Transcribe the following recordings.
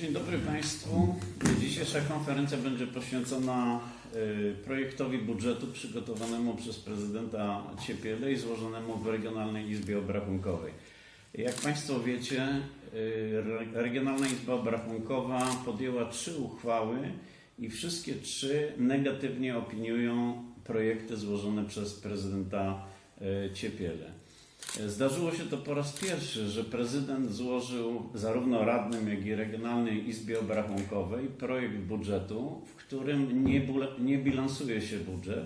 Dzień dobry Państwu. Dzisiejsza konferencja będzie poświęcona y, projektowi budżetu przygotowanemu przez prezydenta Ciepiele i złożonemu w Regionalnej Izbie Obrachunkowej. Jak Państwo wiecie, y, Re- Regionalna Izba Obrachunkowa podjęła trzy uchwały i wszystkie trzy negatywnie opiniują projekty złożone przez prezydenta y, Ciepiele. Zdarzyło się to po raz pierwszy, że prezydent złożył zarówno radnym, jak i Regionalnej Izbie Obrachunkowej projekt budżetu, w którym nie, nie bilansuje się budżet,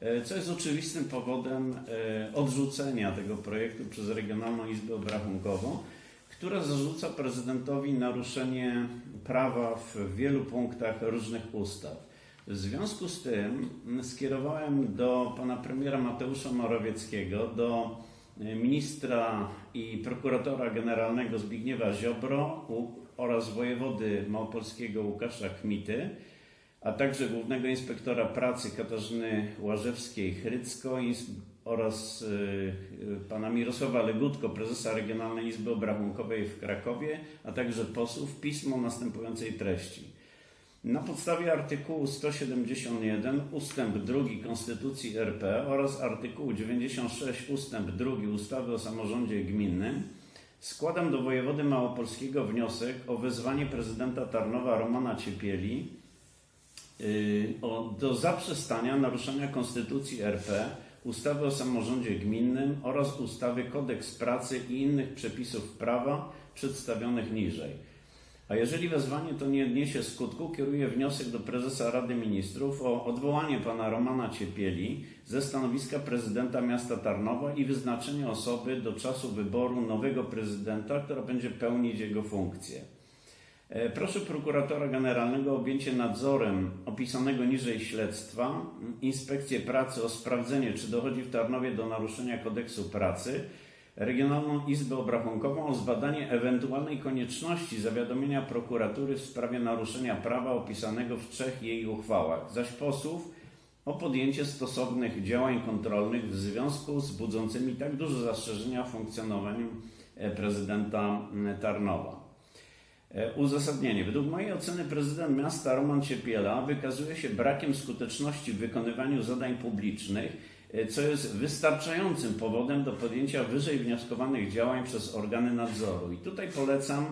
e, co jest oczywistym powodem e, odrzucenia tego projektu przez Regionalną Izbę Obrachunkową, która zarzuca prezydentowi naruszenie prawa w wielu punktach różnych ustaw. W związku z tym skierowałem do pana premiera Mateusza Morawieckiego, do ministra i prokuratora generalnego Zbigniewa Ziobro oraz wojewody małopolskiego Łukasza Kmity, a także głównego inspektora pracy Katarzyny Łażewskiej-Hrycko oraz y, y, pana Mirosława Legutko, prezesa Regionalnej Izby Obrachunkowej w Krakowie, a także posłów pismo następującej treści. Na podstawie artykułu 171 ustęp 2 Konstytucji RP oraz artykułu 96 ustęp 2 ustawy o samorządzie gminnym składam do wojewody małopolskiego wniosek o wezwanie prezydenta Tarnowa Romana Ciepieli o, do zaprzestania naruszania Konstytucji RP, ustawy o samorządzie gminnym oraz ustawy Kodeks Pracy i innych przepisów prawa przedstawionych niżej. A jeżeli wezwanie to nie odniesie skutku, kieruję wniosek do prezesa Rady Ministrów o odwołanie pana Romana Ciepieli ze stanowiska prezydenta miasta Tarnowa i wyznaczenie osoby do czasu wyboru nowego prezydenta, która będzie pełnić jego funkcję. E, Proszę prokuratora generalnego o objęcie nadzorem opisanego niżej śledztwa, inspekcję pracy o sprawdzenie, czy dochodzi w Tarnowie do naruszenia kodeksu pracy, Regionalną Izbę Obrachunkową o zbadanie ewentualnej konieczności zawiadomienia prokuratury w sprawie naruszenia prawa opisanego w trzech jej uchwałach, zaś posłów o podjęcie stosownych działań kontrolnych w związku z budzącymi tak duże zastrzeżenia funkcjonowaniem prezydenta Tarnowa. E, Uzasadnienie. Według mojej oceny prezydent miasta Roman Ciepiela wykazuje się brakiem skuteczności w wykonywaniu zadań publicznych, co jest wystarczającym powodem do podjęcia wyżej wnioskowanych działań przez organy nadzoru. I tutaj polecam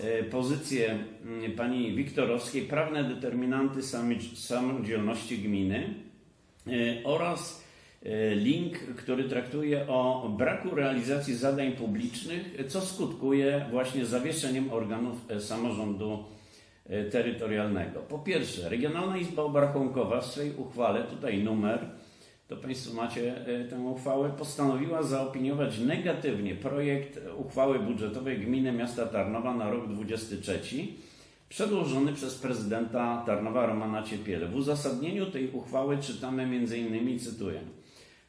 e, pozycję mm, pani Wiktorowskiej, prawne determinanty samodzielności gminy e, oraz e, link, który traktuje o braku realizacji zadań publicznych, co skutkuje właśnie zawieszeniem organów e, samorządu e, terytorialnego. Po pierwsze, Regionalna Izba Obrachunkowa w swojej uchwale, tutaj numer, to Państwo macie e, tę uchwałę, postanowiła zaopiniować negatywnie projekt uchwały budżetowej Gminy Miasta Tarnowa na rok 2023 przedłożony przez prezydenta Tarnowa Romana Ciepiele. W uzasadnieniu tej uchwały czytamy m.in. cytuję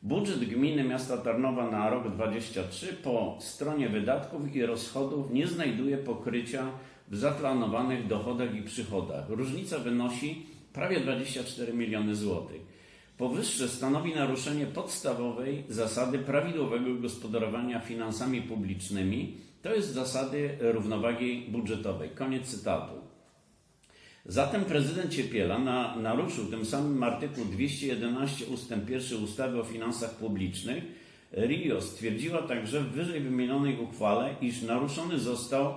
Budżet gminy miasta Tarnowa na rok 2023 po stronie wydatków i rozchodów nie znajduje pokrycia w zaplanowanych dochodach i przychodach. Różnica wynosi prawie 24 miliony złotych. Powyższe stanowi naruszenie podstawowej zasady prawidłowego gospodarowania finansami publicznymi, to jest zasady równowagi budżetowej. Koniec cytatu. Zatem prezydent Ciepiela na, naruszył tym samym artykuł 211 ust. 1 ustawy o finansach publicznych. RIO stwierdziła także w wyżej wymienionej uchwale, iż naruszony został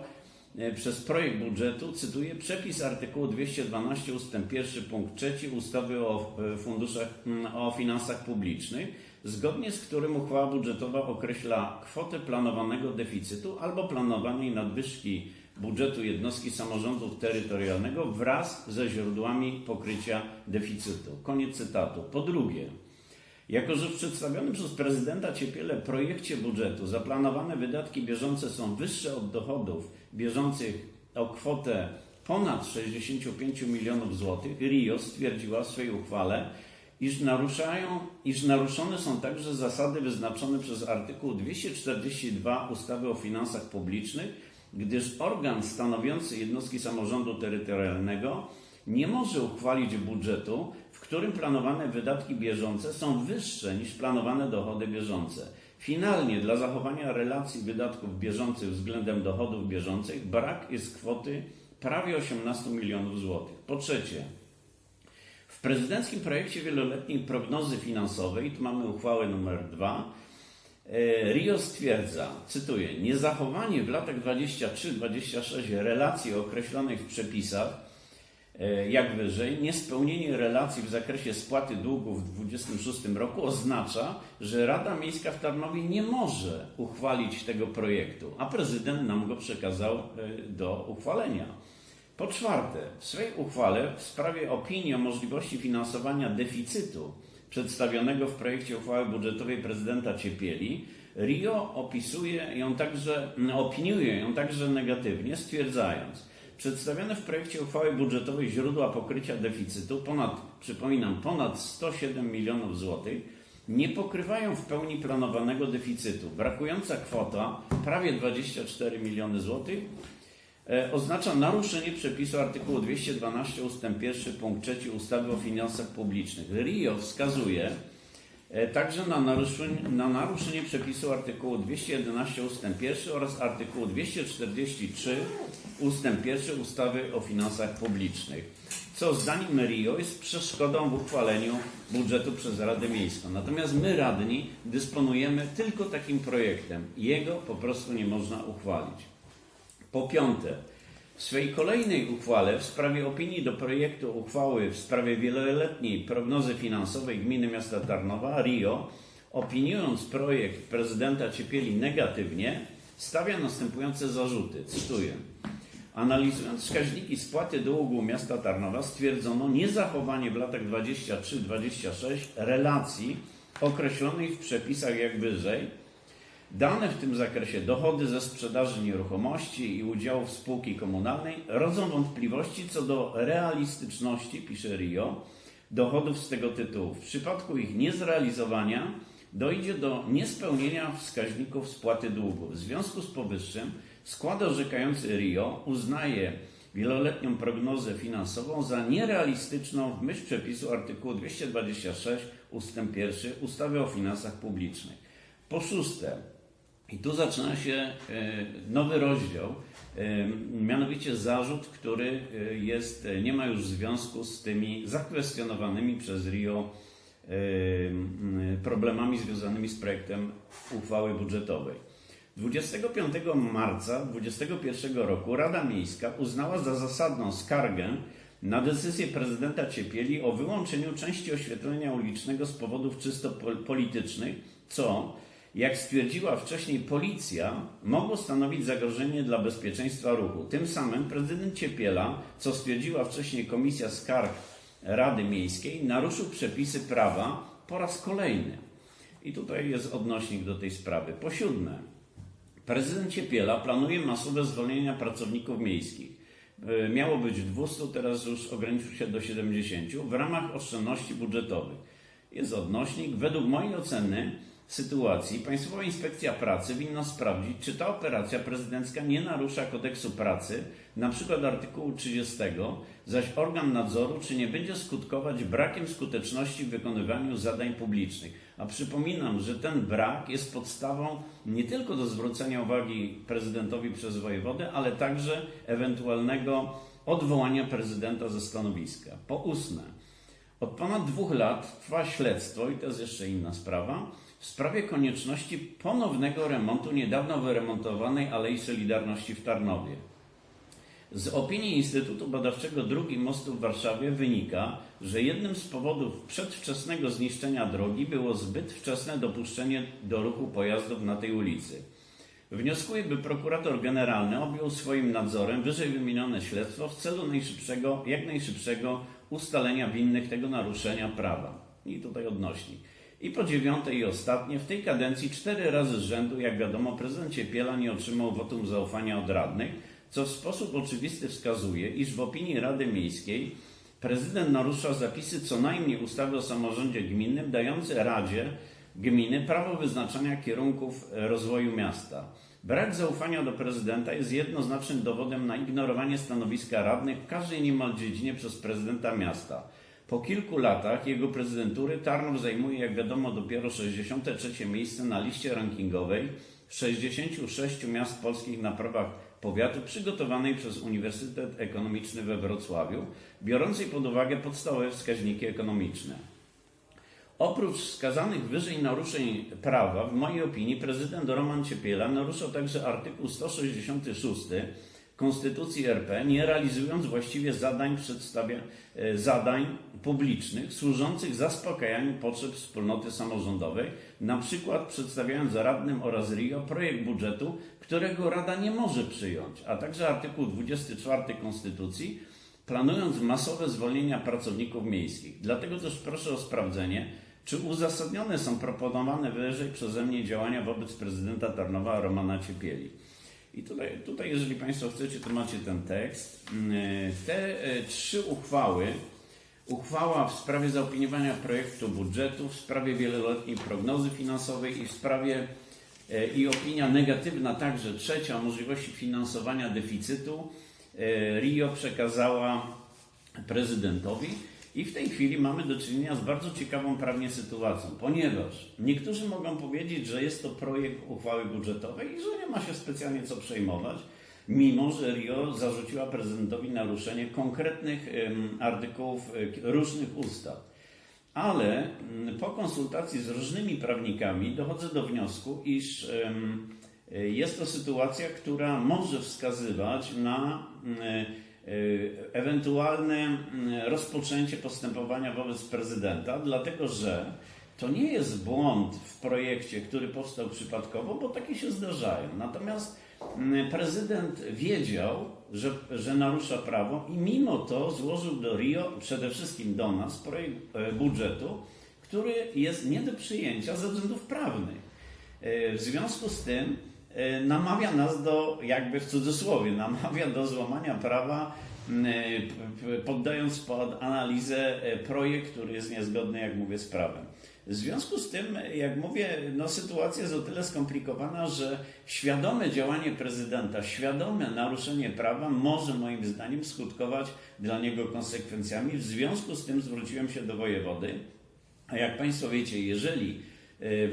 przez projekt budżetu, cytuję, przepis artykułu 212 ust. 1 punkt 3 ustawy o e, funduszach, o finansach publicznych, zgodnie z którym uchwała budżetowa określa kwotę planowanego deficytu albo planowanej nadwyżki budżetu jednostki samorządu terytorialnego wraz ze źródłami pokrycia deficytu. Koniec cytatu. Po drugie, jako że w przedstawionym przez prezydenta Ciepiele projekcie budżetu zaplanowane wydatki bieżące są wyższe od dochodów bieżących o kwotę ponad 65 milionów złotych, RIO stwierdziła w swojej uchwale, iż, naruszają, iż naruszone są także zasady wyznaczone przez artykuł 242 ustawy o finansach publicznych, gdyż organ stanowiący jednostki samorządu terytorialnego nie może uchwalić budżetu, w którym planowane wydatki bieżące są wyższe niż planowane dochody bieżące. Finalnie, dla zachowania relacji wydatków bieżących względem dochodów bieżących, brak jest kwoty prawie 18 milionów złotych. Po trzecie, w prezydenckim projekcie wieloletniej prognozy finansowej, tu mamy uchwałę numer 2, e, Rio stwierdza, cytuję, niezachowanie w latach 23-26 relacji określonych w przepisach jak wyżej, niespełnienie relacji w zakresie spłaty długów w 2026 roku oznacza, że Rada Miejska w Tarnowie nie może uchwalić tego projektu, a prezydent nam go przekazał e, do uchwalenia. Po czwarte, w swej uchwale w sprawie opinii o możliwości finansowania deficytu przedstawionego w projekcie uchwały budżetowej prezydenta Ciepieli, Rio opisuje ją także, opiniuje ją także negatywnie, stwierdzając, Przedstawione w projekcie uchwały budżetowej źródła pokrycia deficytu, ponad, przypominam, ponad 107 milionów złotych, nie pokrywają w pełni planowanego deficytu. Brakująca kwota, prawie 24 miliony złotych, e, oznacza naruszenie przepisu artykułu 212 ust. 1 punkt 3 ustawy o finansach publicznych. RIO wskazuje, Także na naruszenie, na naruszenie przepisu artykułu 211 ust. 1 oraz artykułu 243 ust. 1 ustawy o finansach publicznych, co zdaniem RIO jest przeszkodą w uchwaleniu budżetu przez Radę Miejską. Natomiast my, radni, dysponujemy tylko takim projektem. Jego po prostu nie można uchwalić. Po piąte, w swej kolejnej uchwale w sprawie opinii do projektu uchwały w sprawie wieloletniej prognozy finansowej Gminy Miasta Tarnowa, RIO, opiniując projekt prezydenta Ciepieli negatywnie, stawia następujące zarzuty. Cytuję. Analizując wskaźniki spłaty długu miasta Tarnowa stwierdzono niezachowanie w latach 23-26 relacji określonych w przepisach jak wyżej, Dane w tym zakresie dochody ze sprzedaży nieruchomości i udziałów spółki komunalnej rodzą wątpliwości co do realistyczności, pisze Rio, dochodów z tego tytułu. W przypadku ich niezrealizowania dojdzie do niespełnienia wskaźników spłaty długu. W związku z powyższym skład orzekający Rio uznaje wieloletnią prognozę finansową za nierealistyczną w myśl przepisu artykułu 226 ust. 1 ustawy o finansach publicznych. Po szóste, i tu zaczyna się e, nowy rozdział, e, mianowicie zarzut, który e, jest, nie ma już związku z tymi zakwestionowanymi przez RIO problemami związanymi z projektem uchwały budżetowej. 25 marca 2021 roku Rada Miejska uznała za zasadną skargę na decyzję prezydenta Ciepieli o wyłączeniu części oświetlenia ulicznego z powodów czysto politycznych, co jak stwierdziła wcześniej policja, mogło stanowić zagrożenie dla bezpieczeństwa ruchu. Tym samym prezydent Ciepiela, co stwierdziła wcześniej Komisja Skarg Rady Miejskiej, naruszył przepisy prawa po raz kolejny. I tutaj jest odnośnik do tej sprawy. Po siódme, prezydent Ciepiela planuje masowe zwolnienia pracowników miejskich. E, miało być 200, teraz już ograniczył się do 70 w ramach oszczędności budżetowych. Jest odnośnik. Według mojej oceny sytuacji Państwowa Inspekcja Pracy winna sprawdzić, czy ta operacja prezydencka nie narusza kodeksu pracy, przykład artykułu 30, zaś organ nadzoru, czy nie będzie skutkować brakiem skuteczności w wykonywaniu zadań publicznych. A przypominam, że ten brak jest podstawą nie tylko do zwrócenia uwagi prezydentowi przez wojewodę, ale także ewentualnego odwołania prezydenta ze stanowiska. Po ósme, od ponad dwóch lat trwa śledztwo, i to jest jeszcze inna sprawa, w sprawie konieczności ponownego remontu niedawno wyremontowanej Alei Solidarności w Tarnowie. Z opinii Instytutu Badawczego Dróg i Mostów w Warszawie wynika, że jednym z powodów przedwczesnego zniszczenia drogi było zbyt wczesne dopuszczenie do ruchu pojazdów na tej ulicy. Wnioskuję, by prokurator generalny objął swoim nadzorem wyżej wymienione śledztwo w celu najszybszego, jak najszybszego ustalenia winnych tego naruszenia prawa. I tutaj odnośnik. I po dziewiąte i ostatnie, w tej kadencji cztery razy z rzędu, jak wiadomo, prezydent Ciepiela nie otrzymał wotum zaufania od radnych, co w sposób oczywisty wskazuje, iż w opinii Rady Miejskiej prezydent narusza zapisy co najmniej ustawy o samorządzie gminnym, dające Radzie Gminy prawo wyznaczania kierunków rozwoju miasta. Brak zaufania do prezydenta jest jednoznacznym dowodem na ignorowanie stanowiska radnych w każdej niemal dziedzinie przez prezydenta miasta. Po kilku latach jego prezydentury Tarnów zajmuje, jak wiadomo, dopiero 63 miejsce na liście rankingowej 66 miast polskich na prawach powiatu przygotowanej przez Uniwersytet Ekonomiczny we Wrocławiu, biorącej pod uwagę podstawowe wskaźniki ekonomiczne. Oprócz wskazanych wyżej naruszeń prawa, w mojej opinii prezydent Roman Ciepiela naruszał także artykuł 166 Konstytucji RP, nie realizując właściwie zadań, przedstawia, e, zadań publicznych służących zaspokajaniu potrzeb wspólnoty samorządowej, na przykład przedstawiając radnym oraz RIO projekt budżetu, którego Rada nie może przyjąć, a także artykuł 24 Konstytucji, planując masowe zwolnienia pracowników miejskich. Dlatego też proszę o sprawdzenie, czy uzasadnione są proponowane wyżej przeze mnie działania wobec prezydenta Tarnowa Romana Ciepieli. I tutaj, tutaj, jeżeli Państwo chcecie, to macie ten tekst. Mm, Te e, trzy uchwały, uchwała w sprawie zaopiniowania projektu budżetu, w sprawie wieloletniej prognozy finansowej i w sprawie e, i opinia negatywna także trzecia możliwości finansowania deficytu e, RIO przekazała prezydentowi. I w tej chwili mamy do czynienia z bardzo ciekawą prawnie sytuacją, ponieważ niektórzy mogą powiedzieć, że jest to projekt uchwały budżetowej i że nie ma się specjalnie co przejmować, mimo że RIO zarzuciła prezydentowi naruszenie konkretnych artykułów e, różnych ustaw. Ale mm, po konsultacji z różnymi prawnikami dochodzę do wniosku, iż e, jest to sytuacja, która może wskazywać na mm, e, ewentualne mm, rozpoczęcie postępowania wobec prezydenta, dlatego że to nie jest błąd w projekcie, który powstał przypadkowo, bo takie się zdarzają. Natomiast mm, prezydent wiedział, że, że narusza prawo i mimo to złożył do RIO, przede wszystkim do nas, projekt e, budżetu, który jest nie do przyjęcia ze względów prawnych. E, W związku z tym namawia nas do, jakby w cudzysłowie, namawia do złamania prawa, e, poddając pod analizę e, projekt, który jest niezgodny, jak mówię, z prawem. W związku z tym, jak mówię, no, sytuacja jest o tyle skomplikowana, że świadome działanie prezydenta, świadome naruszenie prawa może moim zdaniem skutkować dla niego konsekwencjami. W związku z tym zwróciłem się do wojewody, a jak Państwo wiecie, jeżeli e,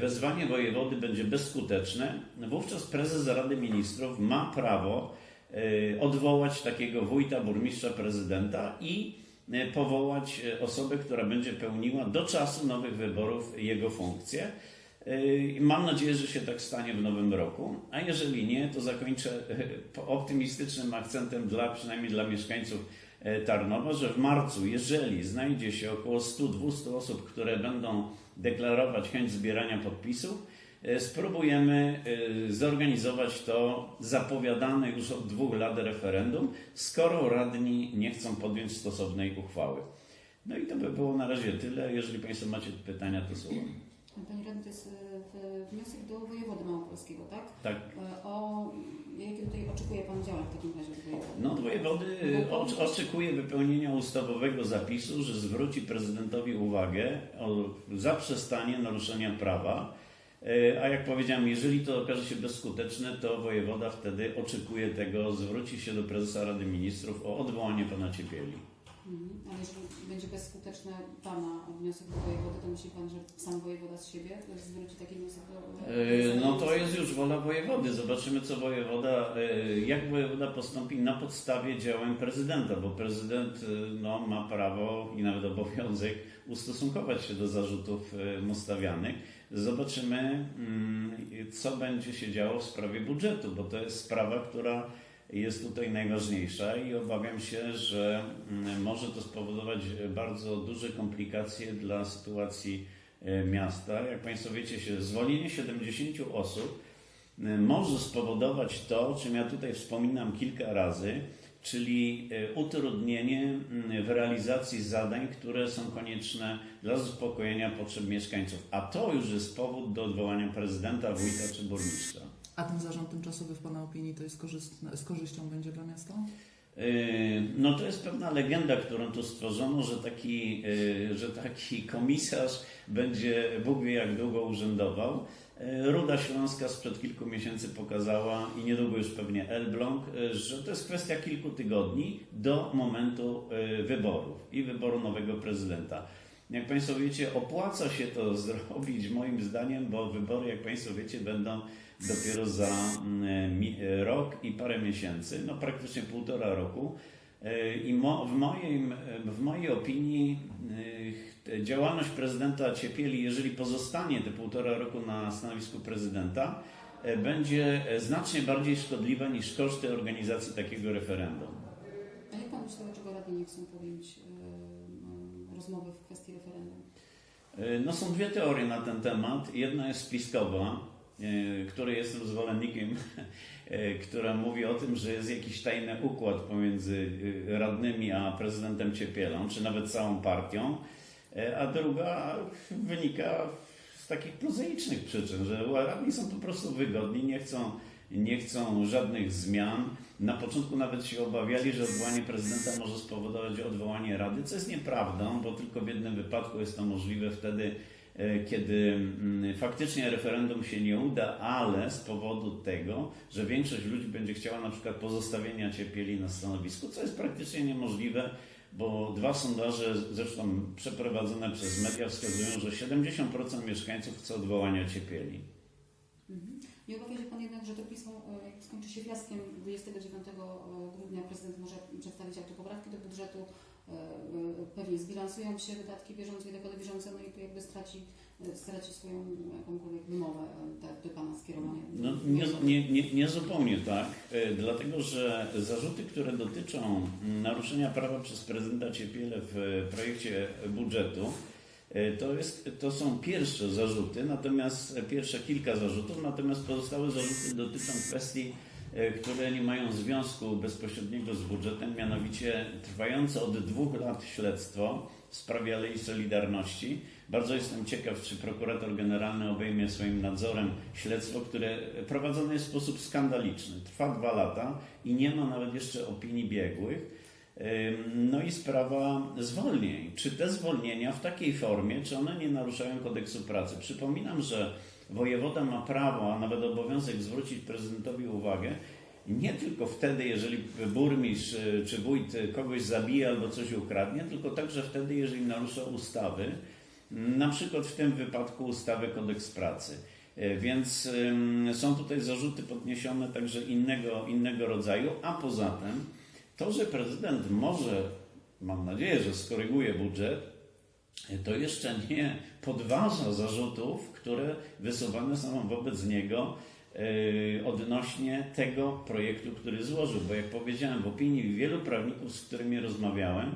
wezwanie wojewody będzie bezskuteczne, wówczas prezes Rady Ministrów ma prawo e, odwołać takiego wójta, burmistrza, prezydenta i e, powołać e, osobę, która będzie pełniła do czasu nowych wyborów jego funkcję. E, Mam nadzieję, że się tak stanie w nowym roku, a jeżeli nie, to zakończę e, optymistycznym akcentem dla przynajmniej dla mieszkańców e, Tarnowa, że w marcu, jeżeli znajdzie się około 100-200 osób, które będą deklarować chęć zbierania podpisów, e, spróbujemy e, zorganizować to zapowiadane już od dwóch lat referendum, skoro radni nie chcą podjąć stosownej uchwały. No i to by było na razie tyle. Jeżeli Państwo macie pytania, to słucham. Panie radny, to jest e, wniosek do wojewody małopolskiego, tak? Tak. O jakie tutaj oczekuje Pan działań w takim razie? No, od wojewody oczekuje wypełnienia ustawowego zapisu, że zwróci prezydentowi uwagę o zaprzestanie naruszenia prawa. E, A jak powiedziałem, jeżeli to okaże się bezskuteczne, to wojewoda wtedy oczekuje tego, zwróci się do prezesa Rady Ministrów o odwołanie pana Ciepieli. Mhm. A jeżeli będzie bezskuteczny Pana wniosek do wojewody, to myśli Pan, że sam wojewoda z siebie zwróci taki wniosek do E, No to jest już wola wojewody. Zobaczymy, co wojewoda, e, jak wojewoda postąpi na podstawie działań prezydenta, bo prezydent e, no, ma prawo i nawet obowiązek ustosunkować się do zarzutów mu stawianych. Zobaczymy, mm, co będzie się działo w sprawie budżetu, bo to jest sprawa, która jest tutaj najważniejsza i obawiam się, że mm, może to spowodować bardzo duże komplikacje dla sytuacji e, miasta. Jak Państwo wiecie, się zwolnienie 70 osób e, może spowodować to, o czym ja tutaj wspominam kilka razy, czyli e, utrudnienie w realizacji zadań, które są konieczne dla zaspokojenia potrzeb mieszkańców. A to już jest powód do odwołania prezydenta, wójta czy burmistrza. A ten zarząd tymczasowy w Pana opinii to jest korzystne, z korzyścią będzie dla miasta? Yy, No to jest pewna legenda, którą tu stworzono, że taki, yy, że taki komisarz będzie Bóg wie jak długo urzędował. Yy, Ruda Śląska sprzed kilku miesięcy pokazała i niedługo już pewnie Elbląg, że to jest kwestia kilku tygodni do momentu wyborów i wyboru nowego prezydenta. Jak Państwo wiecie, opłaca się to zrobić moim zdaniem, bo wybory, jak Państwo wiecie, będą dopiero za mm, rok i parę miesięcy, no praktycznie półtora roku. E, I mo, w, moim, w mojej opinii e, działalność prezydenta Ciepieli, jeżeli pozostanie te półtora roku na stanowisku prezydenta, e, będzie znacznie bardziej szkodliwa niż koszty organizacji takiego referendum. A jak Pan myśli, dlaczego radni nie chcą podjąć rozmowy w kwestii referendum? E, No są dwie teorie na ten temat. Jedna jest spiskowa, e, której jestem zwolennikiem, e, która mówi o tym, że jest jakiś tajny układ pomiędzy radnymi a prezydentem Ciepielą, czy nawet całą partią. A druga wynika z takich prozaicznych przyczyn, że radni są po prostu wygodni, nie chcą, nie chcą żadnych zmian. Na początku nawet się obawiali, że odwołanie prezydenta może spowodować odwołanie rady, co jest nieprawdą, bo tylko w jednym wypadku jest to możliwe wtedy, e, kiedy mm, faktycznie referendum się nie uda, ale z powodu tego, że większość ludzi będzie chciała na przykład pozostawienia ciepieli na stanowisku, co jest praktycznie niemożliwe, bo dwa sondaże, zresztą przeprowadzone przez media, wskazują, że 70% mieszkańców chce odwołania ciepieli. Mhm. Nie obawia się Pan jednak, że to pismo e, skończy się fiaskiem 29 grudnia prezydent może przedstawić autopoprawki do budżetu, e, e, pewnie zbilansują się wydatki bieżące i dochody bieżące, no i tu jakby straci, e, straci swoją jakąkolwiek wymowę e, tak, do Pana skierowania. No, nie, nie, nie, nie zupełnie tak, e, dlatego że zarzuty, które dotyczą naruszenia prawa przez prezydenta Ciepiele w e, projekcie budżetu, e, to, jest, to są pierwsze zarzuty, natomiast e, pierwsze kilka zarzutów, natomiast pozostałe zarzuty dotyczą kwestii, e, które nie mają związku bezpośredniego z budżetem, mianowicie trwające od dwóch lat śledztwo w sprawie Alei Solidarności. Bardzo jestem ciekaw, czy prokurator generalny obejmie swoim nadzorem śledztwo, które prowadzone jest w sposób skandaliczny. Trwa dwa lata i nie ma nawet jeszcze opinii biegłych. No i sprawa zwolnień. Czy te zwolnienia w takiej formie, czy one nie naruszają kodeksu pracy? Przypominam, że wojewoda ma prawo, a nawet obowiązek zwrócić prezydentowi uwagę, nie tylko wtedy, jeżeli burmistrz y, czy wójt y, kogoś zabije albo coś ukradnie, tylko także wtedy, jeżeli narusza ustawy, na przykład w tym wypadku ustawy kodeks pracy. E, Więc są tutaj zarzuty podniesione także innego, innego rodzaju, a poza tym to, że prezydent może, mam nadzieję, że skoryguje budżet, to jeszcze nie podważa zarzutów, które wysuwane są wobec niego e, odnośnie tego projektu, który złożył. Bo jak powiedziałem, w opinii wielu prawników, z którymi rozmawiałem,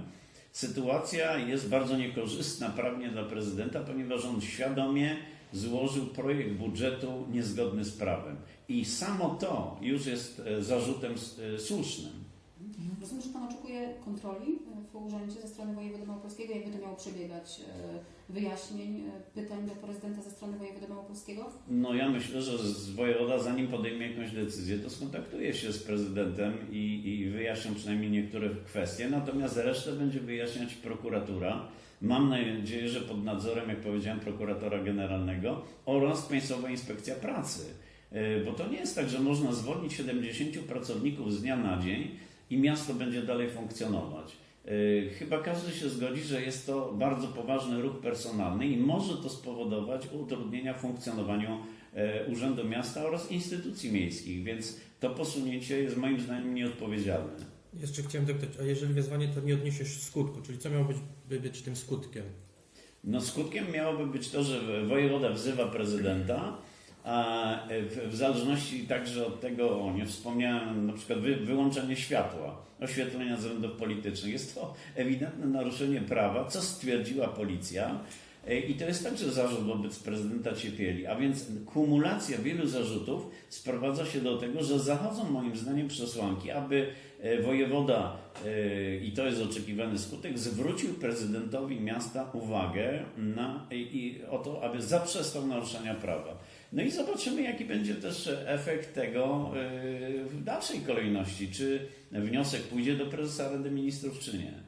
sytuacja jest bardzo niekorzystna prawnie dla prezydenta, ponieważ on świadomie złożył projekt budżetu niezgodny z prawem. I samo to już jest e, zarzutem e, słusznym. Rozumiem, że Pan oczekuje kontroli e, w urzędzie ze strony wojewody małopolskiego. Jakby to miało przebiegać? E, Wyjaśnień, e, pytań do prezydenta ze strony wojewody małopolskiego? No ja myślę, że wojewoda zanim podejmie jakąś decyzję, to skontaktuje się z prezydentem i, i przynajmniej niektóre kwestie, natomiast resztę będzie wyjaśniać prokuratura. Mam nadzieję, że pod nadzorem, jak powiedziałem, prokuratora generalnego oraz Państwowa Inspekcja Pracy. Bo to nie jest tak, że można zwolnić 70 pracowników z dnia na dzień i miasto będzie dalej funkcjonować. E, Chyba każdy się zgodzi, że jest to bardzo poważny ruch personalny i może to spowodować utrudnienia w funkcjonowaniu e, Urzędu Miasta oraz instytucji miejskich, więc to posunięcie jest moim zdaniem nieodpowiedzialne. Jeszcze chciałem dopytać, a jeżeli wezwanie to nie odniesiesz skutku, czyli co miało być, by być tym skutkiem? No skutkiem miałoby być to, że wojewoda wzywa prezydenta, w, w zależności także od tego, nie wspomniałem, na przykład wy, wyłączenie światła, oświetlenia względów politycznych. Jest to ewidentne naruszenie prawa, co stwierdziła policja. E, I to jest także zarzut wobec prezydenta Ciepieli. A więc kumulacja wielu zarzutów sprowadza się do tego, że zachodzą moim zdaniem przesłanki, aby e, wojewoda, e, i to jest oczekiwany skutek, zwrócił prezydentowi miasta uwagę na, i o to, aby zaprzestał naruszania prawa. No i zobaczymy, jaki będzie też efekt tego e, w dalszej kolejności. Czy wniosek pójdzie do prezesa Rady Ministrów, czy nie.